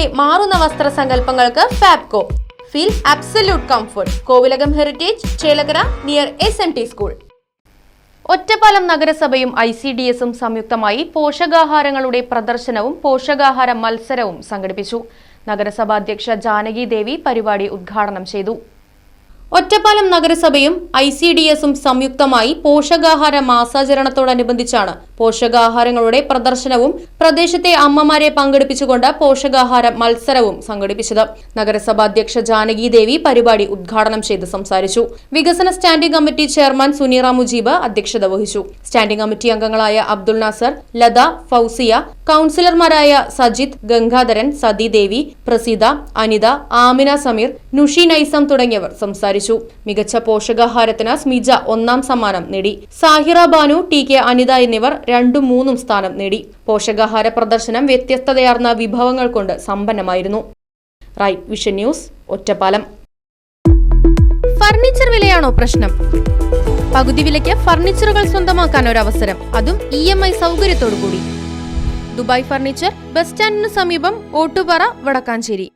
തലമുറയുടെ മാറുന്ന വസ്ത്ര സങ്കല്പങ്ങൾക്ക് Fabco. Feel absolute comfort Kovilakam heritage Chelakkara near S N T school Ottapalam നഗരസഭയും I C D എസും സംയുക്തമായി പോഷകാഹാരങ്ങളുടെ പ്രദർശനവും പോഷകാഹാര മത്സരവും സംഘടിപ്പിച്ചു. നഗരസഭാ അധ്യക്ഷ ജാനകി ദേവി പരിപാടി ഉദ്ഘാടനം ചെയ്തു. ഒറ്റപ്പാലം നഗരസഭയും ഐ സി ഡി എസും സംയുക്തമായി പോഷകാഹാര മാസാചരണത്തോടനുബന്ധിച്ചാണ് പോഷകാഹാരങ്ങളുടെ പ്രദർശനവും പ്രദേശത്തെ അമ്മമാരെ പങ്കെടുപ്പിച്ചുകൊണ്ട് പോഷകാഹാര മത്സരവും സംഘടിപ്പിച്ചത്. നഗരസഭാ അധ്യക്ഷ ജാനകി ദേവി പരിപാടി ഉദ്ഘാടനം ചെയ്ത് സംസാരിച്ചു. വികസന standing committee chairman Suneera Mujeeb അധ്യക്ഷത വഹിച്ചു. സ്റ്റാൻഡിംഗ് കമ്മിറ്റി അംഗങ്ങളായ അബ്ദുൾ നാസർ ലത ഫൗസിയ കൌൺസിലർമാരായ സജിത് ഗംഗാധരൻ സതി ദേവി പ്രസീത അനിത ആമിന സമീർ നുഷി നൈസം തുടങ്ങിയവർ സംസാരിച്ചു മികച്ച പോഷകാഹാരത്തിന് സ്മിജ ഒന്നാം സമ്മാനം നേടി. സാഹിറ ബാനു ടി കെ അനിത എന്നിവർ രണ്ടും മൂന്നും സ്ഥാനം നേടി. പോഷകാഹാര പ്രദർശനം വ്യത്യസ്തതയാർന്ന വിഭവങ്ങൾ കൊണ്ട് സമ്പന്നമായിരുന്നു. Right vision news Ottapalam. Furniture വിലയാണോ പ്രശ്നം? പകുതി വിലയ്ക്ക് ഫർണിച്ചറുകൾ സ്വന്തമാക്കാൻ ഒരു അവസരം അതും ഇ എം ഐ സൗകര്യത്തോടു കൂടി ദുബായ് ഫർണിച്ചർ ബസ് സ്റ്റാൻഡിന് സമീപം ഓട്ടുപാറ വടക്കാഞ്ചേരി.